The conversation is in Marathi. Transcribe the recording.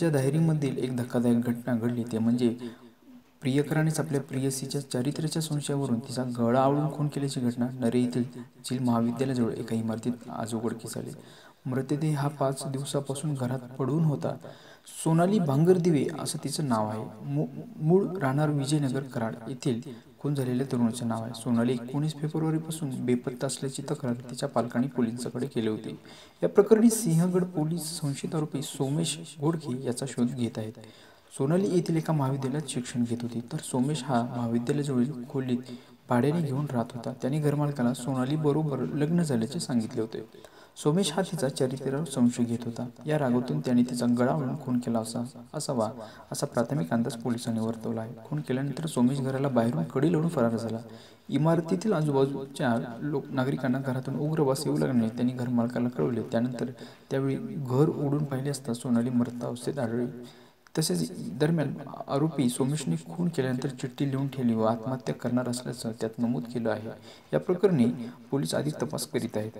रात्रीच्या दाहेरीमधील एक धक्कादायक घटना घडली. ते म्हणजे प्रियकरानेच आपल्या प्रियसीच्या चारित्र्याच्या संशयावरून तिचा गळा आवळून खून केल्याची घटना. नरे येथील झील महाविद्यालयाजवळ एका इमारतीत आज उघडकीस आली. मृतदेह हा पाच दिवसापासून घरात पडून होता. सोनाली भांगरदिवे असं तिचं नाव आहे. मूळ राहणार विजयनगर कराड येथील खून झालेल्या तरुणाचे नाव आहे. सोनाली एकोणीस फेब्रुवारीपासून बेपत्ता असल्याची तक्रार तिच्या पालकांनी पोलिसांकडे केली होती. या प्रकरणी सिंहगड पोलीस संशयित आरोपी सोमेश घोडके याचा शोध घेत आहेत. सोनाली येथील एका महाविद्यालयात शिक्षण घेत होती. तर सोमेश हा महाविद्यालयाजवळील खोलीत भाड्याने घेऊन राहत होता. त्याने घरमालकाला सोनाली बरोबर लग्न झाल्याचे सांगितले होते. सोमेश हा तिचा चरित्रावर संशय घेत होता. या रागातून त्याने तिचा गळा म्हणून खून केला असा असावा असा प्राथमिक अंदाज पोलिसांनी वर्तवला आहे. खून केल्यानंतर सोमेश घराला बाहेरून कडी लढून फरार झाला. इमारतीतील आजूबाजूच्या लोक नागरिकांना घरातून उग्र वास येऊ लागल्याने त्यांनी घरमालकाला कळवले. त्यानंतर त्यावेळी घर उडून पाहिले असता सोनाली मृत अवस्थेत आढळली. तसेच दरम्यान आरोपी सोमेशने खून केल्यानंतर चिठ्ठी लिहून ठेवली व आत्महत्या करणार असल्याचं त्यात नमूद केलं आहे. या प्रकरणी पोलीस अधिक तपास करीत आहेत.